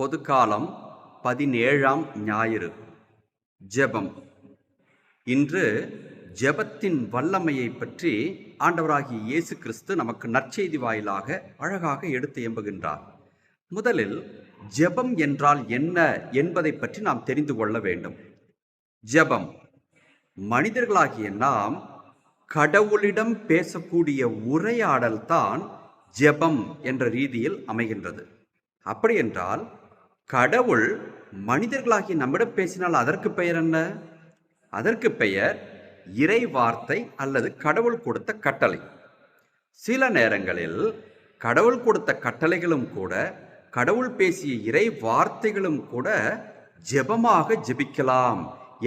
பொதுக்காலம் பதினேழாம் ஞாயிறு. ஜெபம். இன்று ஜெபத்தின் வல்லமையை பற்றி ஆண்டவராகிய இயேசு கிறிஸ்து நமக்கு நற்செய்தி வாயிலாக அழகாக எடுத்து எம்புகின்றார். முதலில் ஜெபம் என்றால் என்ன என்பதை பற்றி நாம் தெரிந்து கொள்ள வேண்டும். ஜெபம். மனிதர்களாகிய நாம் கடவுளிடம் பேசக்கூடிய உரையாடல் தான் ஜெபம் என்ற ரீதியில் அமைகின்றது. அப்படி என்றால் கடவுள் மனிதர்களாகிய நம்மிடம் பேசினால் அதற்கு பெயர் என்ன? அதற்கு பெயர் இறை வார்த்தை அல்லது கடவுள் கொடுத்த கட்டளை. சில நேரங்களில் கடவுள் கொடுத்த கட்டளைகளும் கூட கடவுள் பேசிய இறை வார்த்தைகளும் கூட ஜெபமாக ஜெபிக்கலாம்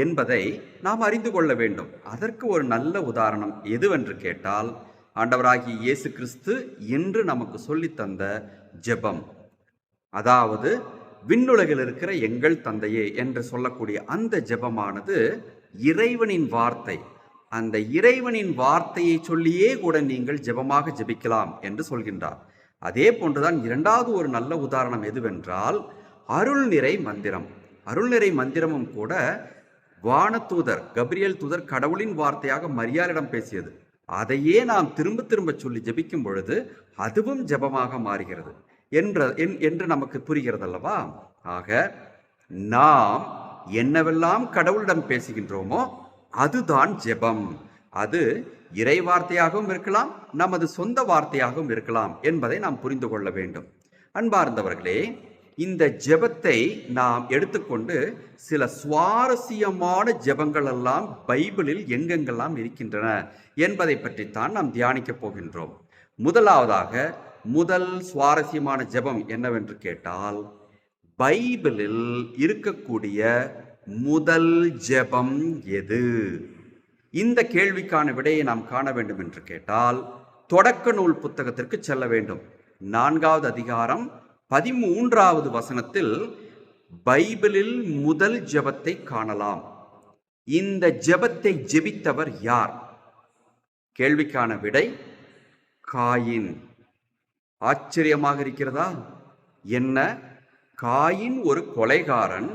என்பதை நாம் அறிந்து கொள்ள வேண்டும். அதற்கு ஒரு நல்ல உதாரணம் எதுவென்று கேட்டால் ஆண்டவராகிய இயேசு கிறிஸ்து இன்று நமக்கு சொல்லித்தந்த ஜெபம். அதாவது விண்ணுலகில் இருக்கிற எங்கள் தந்தையே என்று சொல்லக்கூடிய அந்த ஜெபமானது இறைவனின் வார்த்தை. அந்த இறைவனின் வார்த்தையை சொல்லியே கூட நீங்கள் ஜெபமாக ஜெபிக்கலாம் என்று சொல்கின்றார். அதே போன்றுதான் இரண்டாவது ஒரு நல்ல உதாரணம் எதுவென்றால் அருள் நிறை மந்திரம். அருள் நிறை மந்திரமும் கூட வானதூதர் கபிரியல் தூதர் கடவுளின் வார்த்தையாக மரியாளிடம் பேசியது. அதையே நாம் திரும்ப திரும்ப சொல்லி ஜெபிக்கும் பொழுது அதுவும் ஜெபமாக மாறுகிறது. என்ற என்- என்று நமக்கு புரிகிறது அல்லவா ஆக நாம் என்னவெல்லாம் கடவுளிடம் பேசுகின்றோமோ அதுதான் ஜெபம். அது இறை வார்த்தையாகவும் இருக்கலாம் நமது சொந்த வார்த்தையாகவும் இருக்கலாம் என்பதை நாம் புரிந்து கொள்ள வேண்டும். அன்பார்ந்தவர்களே இந்த ஜெபத்தை நாம் எடுத்துக்கொண்டு சில சுவாரஸ்யமான ஜெபங்கள் எல்லாம் பைபிளில் எங்கெங்கெல்லாம் இருக்கின்றன என்பதை பற்றித்தான் நாம் தியானிக்கப் போகின்றோம். முதலாவதாக முதல் சுவாரஸ்யமான ஜெபம் என்னவென்று கேட்டால் பைபிளில் இருக்கக்கூடிய முதல் ஜெபம் எது? இந்த கேள்விக்கான விடையை நாம் காண வேண்டும் என்று கேட்டால் தொடக்க நூல் புத்தகத்திற்கு செல்ல வேண்டும். நான்காவது அதிகாரம் பதிமூன்றாவது வசனத்தில் பைபிளில் முதல் ஜெபத்தை காணலாம். இந்த ஜெபத்தை ஜெபித்தவர் யார்? கேள்விக்கான விடை காயின். ஆச்சரியமாக இருக்கிறதா? என்ன? காயின் ஒரு கொலைகாரன்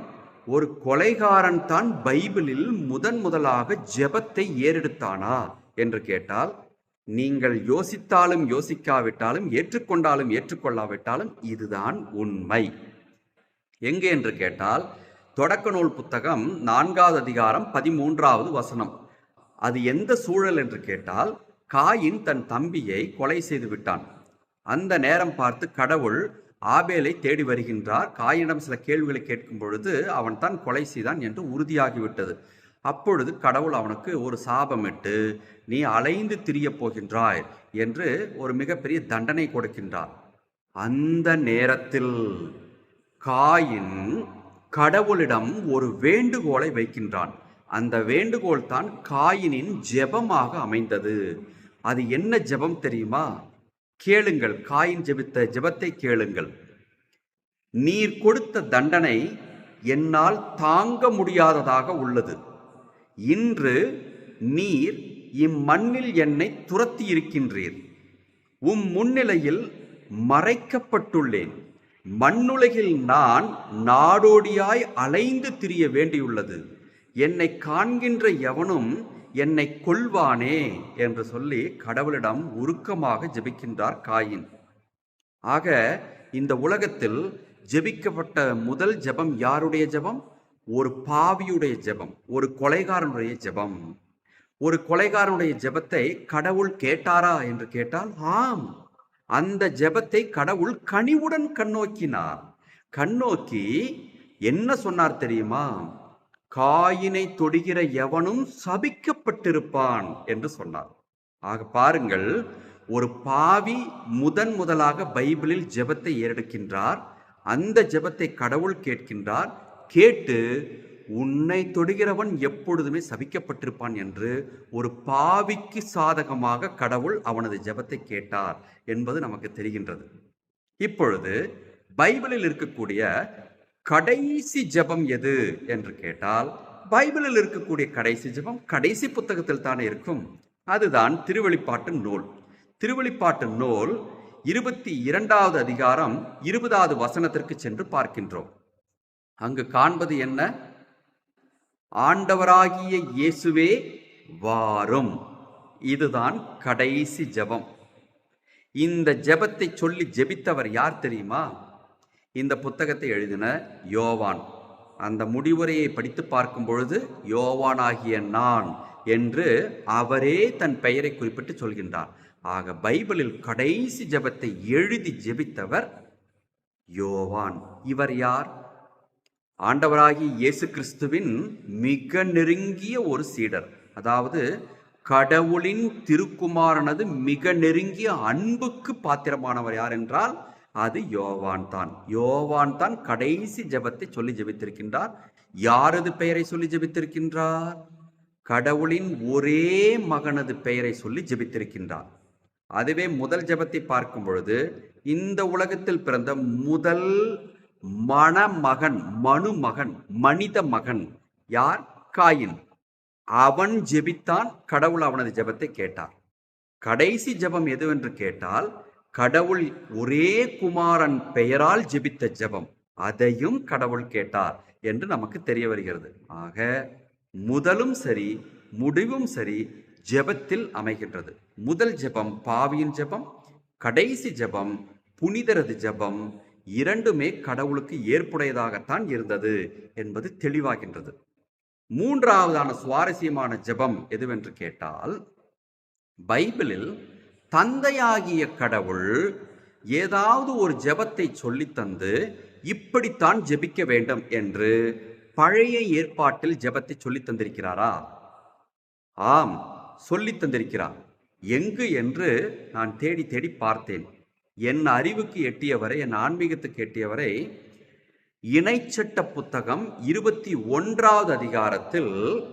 ஒரு கொலைகாரன் தான் பைபிளில் முதன் முதலாக ஜெபத்தை ஏறெடுத்தானா? என்று கேட்டால் நீங்கள் யோசித்தாலும் யோசிக்காவிட்டாலும் ஏற்றுக்கொண்டாலும் ஏற்றுக்கொள்ளாவிட்டாலும் இதுதான் உண்மை. எங்கே என்று கேட்டால் தொடக்க நூல் புத்தகம் நான்காவது அதிகாரம் பதிமூன்றாவது வசனம். அது எந்த சூழல் என்று கேட்டால் காயின் தன் தம்பியை கொலை செய்து விட்டான். அந்த நேரம் பார்த்து கடவுள் ஆபேலை தேடி வருகின்றார். காயினிடம் சில கேள்விகளை கேட்கும் பொழுது அவன் தான் கொலை செய்தான் என்று உறுதியாகிவிட்டது. அப்பொழுது கடவுள் அவனுக்கு ஒரு சாபமிட்டு நீ அலைந்து திரியப் போகின்றாய் என்று ஒரு மிகப்பெரிய தண்டனை கொடுக்கின்றார். அந்த நேரத்தில் காயின் கடவுளிடம் ஒரு வேண்டுகோளை வைக்கின்றான். அந்த வேண்டுகோள் தான் காயினின் ஜெபமாக அமைந்தது. அது என்ன ஜெபம் தெரியுமா? கேளுங்கள் காயின் ஜெபித்த ஜெபத்தை கேளுங்கள். நீர் கொடுத்த தண்டனை என்னால் தாங்க முடியாததாக உள்ளது. இன்று நீர் இம்மண்ணில் என்னை துரத்தி இருக்கின்றீர் உம் முன்னிலையில் மறைக்கப்பட்டுள்ளேன். மண்ணுலகில் நான் நாடோடியாய் அலைந்து திரிய வேண்டியுள்ளது. என்னை காண்கின்ற எவனும் என்னை கொல்வானே என்று சொல்லி கடவுளிடம் உருக்கமாக ஜெபிக்கின்றார் காயின். ஆக இந்த உலகத்தில் ஜெபிக்கப்பட்ட முதல் ஜெபம் யாருடைய ஜெபம்? ஒரு பாவியுடைய ஜெபம் ஒரு கொலைகாரனுடைய ஜெபம். ஒரு கொலைகாரனுடைய ஜெபத்தை கடவுள் கேட்டாரா என்று கேட்டால் ஆம். அந்த ஜெபத்தை கடவுள் கனிவுடன் கண்ணோக்கினார். கண்ணோக்கி என்ன சொன்னார் தெரியுமா? காயினை தொடுகிற எவனும் சபிக்கப்பட்டிருப்பான் என்று சொன்னார். ஆக பாருங்கள் ஒரு பாவி முதன் முதலாக பைபிளில் ஜெபத்தை ஏறெடுக்கின்றார் அந்த ஜெபத்தை கடவுள் கேட்கின்றார் கேட்டு உன்னை தொடுகிறவன் எப்பொழுதுமே சபிக்கப்பட்டிருப்பான் என்று ஒரு பாவிக்கு சாதகமாக கடவுள் அவனது ஜெபத்தை கேட்டார் என்பது நமக்கு தெரிகின்றது. இப்பொழுது பைபிளில் இருக்கக்கூடிய கடைசி ஜெபம் எது என்று கேட்டால் பைபிளில் இருக்கக்கூடிய கடைசி ஜெபம் கடைசி புத்தகத்தில் தானே இருக்கும். அதுதான் திருவெளிப்பாட்டு நூல். திருவெளிப்பாட்டு நூல் இருபத்தி இரண்டாவது அதிகாரம் இருபதாவது வசனத்திற்கு சென்று பார்க்கின்றோம். அங்கு காண்பது என்ன? ஆண்டவராகிய இயேசுவே வாரும். இதுதான் கடைசி ஜெபம். இந்த ஜபத்தை சொல்லி ஜெபித்தவர் யார் தெரியுமா? இந்த புத்தகத்தை எழுதின யோவான். அந்த முடிவுரையை படித்து பார்க்கும் பொழுது யோவானாகிய நான் என்று அவரே தன் பெயரை குறிப்பிட்டு சொல்கின்றார். ஆக பைபிளில் கடைசி ஜெபத்தை எழுதி ஜெபித்தவர் யோவான். இவர் யார்? ஆண்டவராகிய இயேசு கிறிஸ்துவின் மிக நெருங்கிய ஒரு சீடர். அதாவது கடவுளின் திருக்குமாரனது மிக நெருங்கிய அன்புக்கு பாத்திரமானவர் யார் என்றால் அது யோவான் தான். யோவான் தான் கடைசி ஜெபத்தை சொல்லி ஜெபித்திருக்கின்றார். யாரது பெயரை சொல்லி ஜெபித்திருக்கின்றார்? கடவுளின் ஒரே மகனது பெயரை சொல்லி ஜெபித்திருக்கின்றார். அதுவே முதல் ஜெபத்தை பார்க்கும் பொழுது இந்த உலகத்தில் பிறந்த முதல் மணமகன் மனுமகன் மனித மகன் யார்? காயின். அவன் ஜெபித்தான் கடவுள் அவனது ஜெபத்தை கேட்டார். கடைசி ஜெபம் எதுவென்று கேட்டால் கடவுள் ஒரே குமாரன் பெயரால் ஜெபித்த ஜெபம். அதையும் கடவுள் கேட்டார் என்று நமக்கு தெரிய வருகிறது. ஆக முதலும் சரி முடிவும் சரி ஜெபத்தில் அமைகின்றது. முதல் ஜெபம் பாவியின் ஜெபம் கடைசி ஜெபம் புனிதரது ஜெபம் இரண்டுமே கடவுளுக்கு ஏற்புடையதாகத்தான் இருந்தது என்பது தெளிவாகின்றது. மூன்றாவதான சுவாரஸ்யமான ஜெபம் எதுவென்று கேட்டால் பைபிளில் தந்தையாகிய கடவுள் ஏதாவது ஒரு ஜெபத்தை சொல்லித் தந்து இப்படித்தான் ஜெபிக்க வேண்டும் என்று பழைய ஏற்பாட்டில் ஜெபத்தை சொல்லித் தந்திருக்கிறாரா? ஆம் சொல்லி தந்திருக்கிறார். எங்கு என்று நான் தேடி தேடி பார்த்தேன். என் அறிவுக்கு எட்டியவரை என் ஆன்மீகத்துக்கு எட்டியவரை இணைச்சட்ட புத்தகம் இருபத்தி ஒன்றாவது அதிகாரத்தில்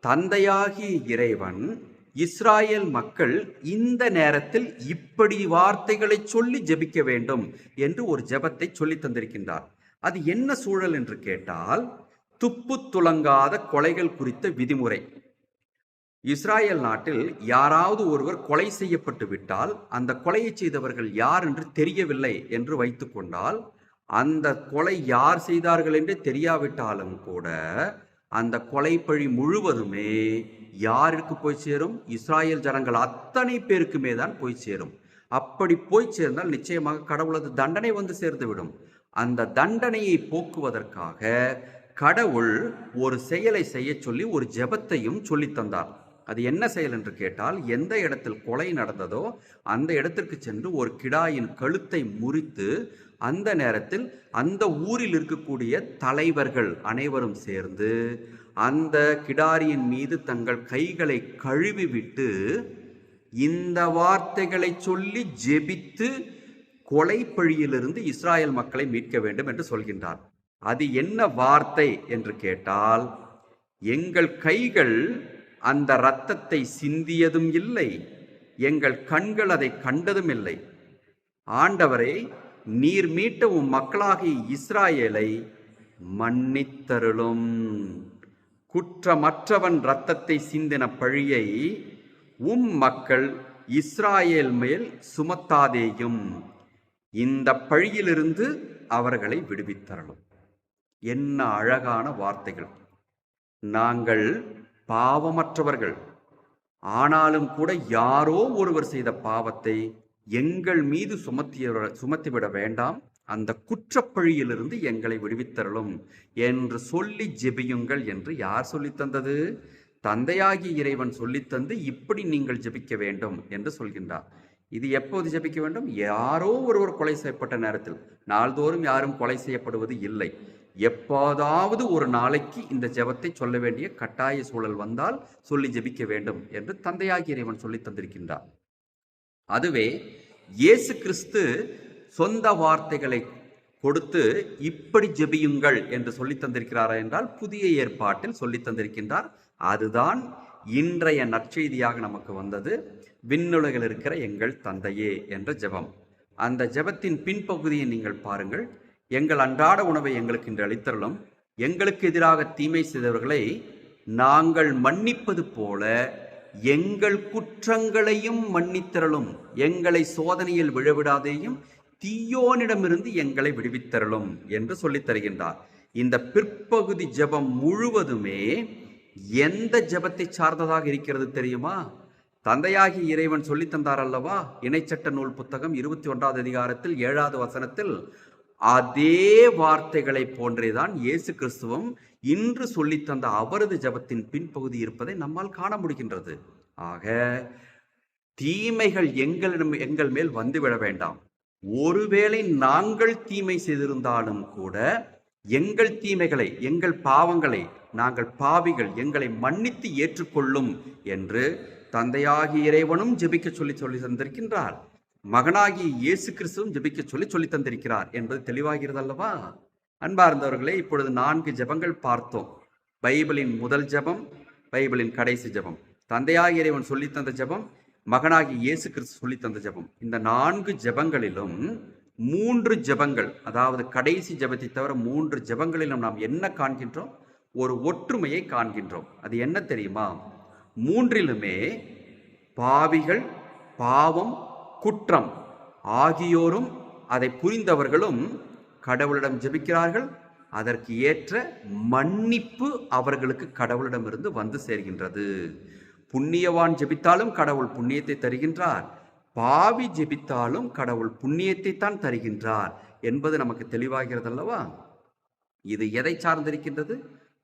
தந்தையாகிய இறைவன் இஸ்ராயேல் மக்கள் இந்த நேரத்தில் இப்படி வார்த்தைகளை சொல்லி ஜெபிக்க வேண்டும் என்று ஒரு ஜெபத்தை சொல்லி தந்திருக்கின்றார். அது என்ன சூழல் என்று கேட்டால் துப்பு துலங்காத கொலைகள் குறித்த விதிமுறை. இஸ்ராயேல் நாட்டில் யாராவது ஒருவர் கொலை செய்யப்பட்டு விட்டால் அந்த கொலையை செய்தவர்கள் யார் என்று தெரியவில்லை என்று வைத்துக்கொண்டால் அந்த கொலை யார் செய்தார்கள் என்று தெரியாவிட்டாலும் கூட அந்த கொலைப்பழி முழுவதுமே யாருக்கு போய் சேரும்? இஸ்ராயல் ஜனங்கள் அத்தனை பேருக்குமே தான் போய் சேரும். அப்படி போய் சேர்ந்தால் நிச்சயமாக கடவுளது தண்டனை வந்து சேர்ந்து விடும். அந்த தண்டனையை போக்குவதற்காக கடவுள் ஒரு செயலை செய்ய சொல்லி ஒரு ஜெபத்தையும் சொல்லித் தந்தார். அது என்ன செயல் என்று கேட்டால் எந்த இடத்தில் கொலை நடந்ததோ அந்த இடத்திற்கு சென்று ஒரு கிடாயின் கழுத்தை முறித்து அந்த நேரத்தில் அந்த ஊரில் இருக்கக்கூடிய தலைவர்கள் அனைவரும் சேர்ந்து அந்த கிடாரியின் மீது தங்கள் கைகளை கழுவிவிட்டு இந்த வார்த்தைகளை சொல்லி ஜெபித்து கொலைப்பழியிலிருந்து இஸ்ராயல் மக்களை மீட்க வேண்டும் என்று சொல்கின்றார். அது என்ன வார்த்தை என்று கேட்டால் எங்கள் கைகள் அந்த இரத்தத்தை சிந்தியதும் இல்லை எங்கள் கண்கள் அதை கண்டதும் இல்லை. ஆண்டவரை நீர் மீட்ட உம் மக்களாகிய இஸ்ராயேலை மன்னித்தருளும். குற்றமற்றவன் இரத்தத்தை சிந்தின பழியை உம் மக்கள் இஸ்ராயேல் மேல் சுமத்தாதேயும். இந்த பழியிலிருந்து அவர்களை விடுவித்தரலும் என்ன அழகான வார்த்தைகள். நாங்கள் பாவமற்றவர்கள். ஆனாலும் கூட யாரோ ஒருவர் செய்த பாவத்தை எங்கள் மீது சுமத்திய சுமத்திவிட வேண்டாம். அந்த குற்றப்பழியிலிருந்து எங்களை விடுவித்தரலும் என்று சொல்லி ஜெபியுங்கள் என்று யார் சொல்லித்தந்தது தந்தையாகி தந்தையாகிய இறைவன் சொல்லித் தந்து இப்படி நீங்கள் ஜெபிக்க வேண்டும் என்று சொல்கின்றார். இது எப்போது ஜெபிக்க வேண்டும்? யாரோ ஒருவர் கொலை செய்யப்பட்ட நேரத்தில். நாள்தோறும் யாரும் கொலை செய்யப்படுவது இல்லை. எப்போதாவது ஒரு நாளைக்கு இந்த ஜெபத்தை சொல்ல வேண்டிய கட்டாய சூழல் வந்தால் சொல்லி ஜெபிக்க வேண்டும் என்று தந்தையாகிய இறைவன் சொல்லி தந்திருக்கின்றார். அதுவே இயேசு கிறிஸ்து சொந்த வார்த்தைகளை கொடுத்து இப்படி ஜெபியுங்கள் என்று சொல்லி தந்திருக்கிறாரா என்றால் புதிய ஏற்பாட்டில் சொல்லி தந்திருக்கின்றார். அதுதான் இன்றைய நற்செய்தியாக நமக்கு வந்தது. விண்ணுலகில் இருக்கிற எங்கள் தந்தையே என்ற ஜெபம். அந்த ஜெபத்தின் பின்பகுதியை நீங்கள் பாருங்கள். எங்கள் அன்றாட உணவை எங்களுக்கு இன்று அளித்தருளும். எங்களுக்கு எதிராக தீமை செய்தவர்களை நாங்கள் மன்னிப்பது போல எங்கள் குற்றங்களையும் மன்னித்தரலும் எங்களை சோதனையில் விழவிடாதேயும் தீயோனிடமிருந்து எங்களை விடுவித்தரலும் என்று சொல்லித் தருகின்றார். இந்த பிற்பகுதி ஜெபம் முழுவதுமே எந்த ஜபத்தை சார்ந்ததாக இருக்கிறது தெரியுமா? தந்தையாகி இறைவன் சொல்லி தந்தார் அல்லவா? இணைச்சட்ட நூல் புத்தகம் இருபத்தி ஒன்றாவது அதிகாரத்தில் ஏழாவது வசனத்தில் அதே வார்த்தைகளை போன்றேதான் இயேசு கிறிஸ்துவும் இன்று சொல்லித் தந்த அவரது ஜெபத்தின் பின்பகுதி இருப்பதை நம்மால் காண முடிகின்றது. ஆக தீமைகள் எங்களிடம் எங்கள் மேல் வந்துவிட வேண்டாம். ஒருவேளை நாங்கள் தீமை செய்திருந்தாலும் கூட எங்கள் தீமைகளை எங்கள் பாவங்களை நாங்கள் பாவிகள் எங்களை மன்னித்து ஏற்றுக்கொள்ளும் என்று தந்தையாகி இறைவனும் ஜெபிக்க சொல்லி சொல்லி தந்திருக்கின்றார். மகனாகி இயேசு கிறிஸ்துவும் ஜெபிக்க சொல்லி சொல்லி தந்திருக்கிறார் என்பது தெளிவாகிறது அல்லவா அன்பார்ந்தவர்களே இப்பொழுது நான்கு ஜெபங்கள் பார்த்தோம். பைபிளின் முதல் ஜெபம் பைபிளின் கடைசி ஜெபம். தந்தையாக இறைவன் சொல்லி தந்த ஜெபம் மகனாகி இயேசு கிறிஸ்து சொல்லித்தந்த தந்த ஜெபம். இந்த நான்கு ஜெபங்களிலும் மூன்று ஜெபங்கள் அதாவது கடைசி ஜெபத்தை தவிர மூன்று ஜெபங்களிலும் நாம் என்ன காண்கின்றோம்? ஒரு ஒற்றுமையை காண்கின்றோம். அது என்ன தெரியுமா? மூன்றிலுமே பாவிகள் பாவம் குற்றம் ஆகியோரும் அதை புரிந்தவர்களும் கடவுளிடம் ஜெபிக்கிறார்கள் அதற்கு ஏற்ற மன்னிப்பு அவர்களுக்கு கடவுளிடமிருந்து வந்து சேர்கின்றது. புண்ணியவான் ஜெபித்தாலும் கடவுள் புண்ணியத்தை தருகின்றார். பாவி ஜெபித்தாலும் கடவுள் புண்ணியத்தை தான் தருகின்றார் என்பது நமக்கு தெளிவாகிறது அல்லவா இது எதை சார்ந்திருக்கின்றது?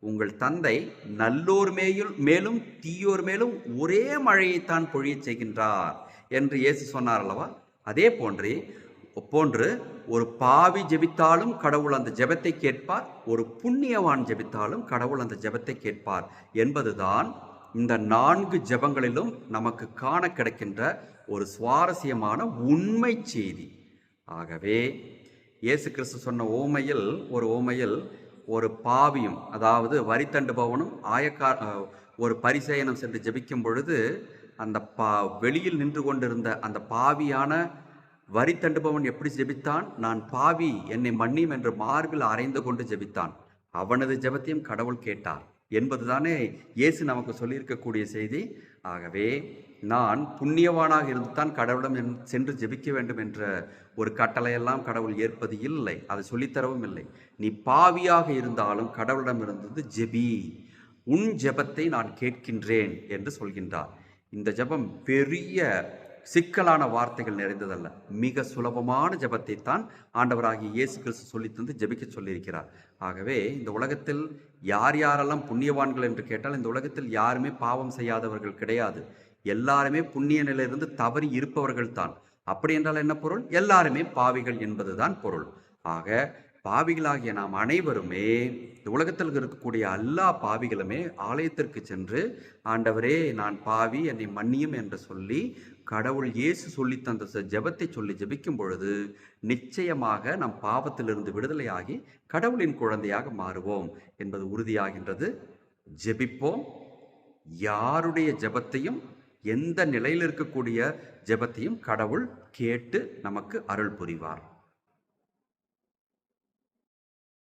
உங்கள் தந்தை நல்லோர் மேயுள் மேலும் தீயோர் மேலும் ஒரே மழையைத்தான் பொழியச் செய்கின்றார் என்று இயேசு சொன்னார் அல்லவா? அதே போன்றே போன்று ஒரு பாவி ஜெபித்தாலும் கடவுள் அந்த ஜெபத்தை கேட்பார் ஒரு புண்ணியவான் ஜெபித்தாலும் கடவுள் அந்த ஜெபத்தை கேட்பார் என்பதுதான் இந்த நான்கு ஜெபங்களிலும் நமக்கு காண கிடைக்கின்ற ஒரு சுவாரஸ்யமான உண்மை செய்தி. ஆகவே இயேசு கிறிஸ்து சொன்ன ஓமையில் ஒரு ஓமையில் ஒரு பாவியும் அதாவது வரி தண்டுபவனும் ஆயக்கா ஒரு பரிசயனம் சென்று ஜெபிக்கும் பொழுது அந்த பா வெளியில் நின்று கொண்டிருந்த அந்த பாவியான வரி தண்டுபவன் எப்படி ஜெபித்தான்? நான் பாவி என்னை மன்னியும் என்று மார்பில் அறைந்து கொண்டு ஜெபித்தான். அவனது ஜெபத்தையும் கடவுள் கேட்டார். என்பதுதானே இயேசு நமக்கு சொல்லியிருக்கக்கூடிய செய்தி. ஆகவே நான் புண்ணியவானாக இருந்து தான் கடவுளிடம் என்- சென்று ஜெபிக்க வேண்டும் என்ற ஒரு கட்டளையெல்லாம் கடவுள் ஏற்பது இல்லை. அதை சொல்லித்தரவும் இல்லை. நீ பாவியாக இருந்தாலும் கடவுளிடம் இருந்தது ஜெபி. உன் ஜெபத்தை நான் கேட்கின்றேன் என்று சொல்கின்றார். இந்த ஜெபம் பெரிய சிக்கலான வார்த்தைகள் நிறைந்ததல்ல. மிக சுலபமான ஜெபத்தை தான் ஆண்டவராகிய இயேசு கிறிஸ்து சொல்லி தந்து சொல்லியிருக்கிறார். ஆகவே இந்த உலகத்தில் யார் யாரெல்லாம் புண்ணியவான்கள் என்று கேட்டால் இந்த உலகத்தில் யாருமே பாவம் செய்யாதவர்கள் கிடையாது. எல்லாருமே புண்ணிய நிலையிலிருந்து தவறி இருப்பவர்கள் தான் அப்படி என்றால் என்ன பொருள்? எல்லாருமே பாவிகள் என்பதுதான் பொருள். ஆக பாவிகளாகிய நாம் அனைவருமே இந்த உலகத்தில் இருக்கக்கூடிய எல்லா பாவிகளுமே ஆலயத்திற்கு சென்று ஆண்டவரே நான் பாவி என்னை மன்னியும் என்று சொல்லி கடவுள் இயேசு சொல்லி தந்த ஜெபத்தை சொல்லி ஜெபிக்கும் பொழுது நிச்சயமாக நம் பாவத்திலிருந்து விடுதலையாகி கடவுளின் குழந்தையாக மாறுவோம் என்பது உறுதியாகின்றது. ஜெபிப்போம். யாருடைய ஜெபத்தையும் எந்த நிலையில் இருக்கக்கூடிய ஜெபத்தையும் கடவுள் கேட்டு நமக்கு அருள் புரிவார்.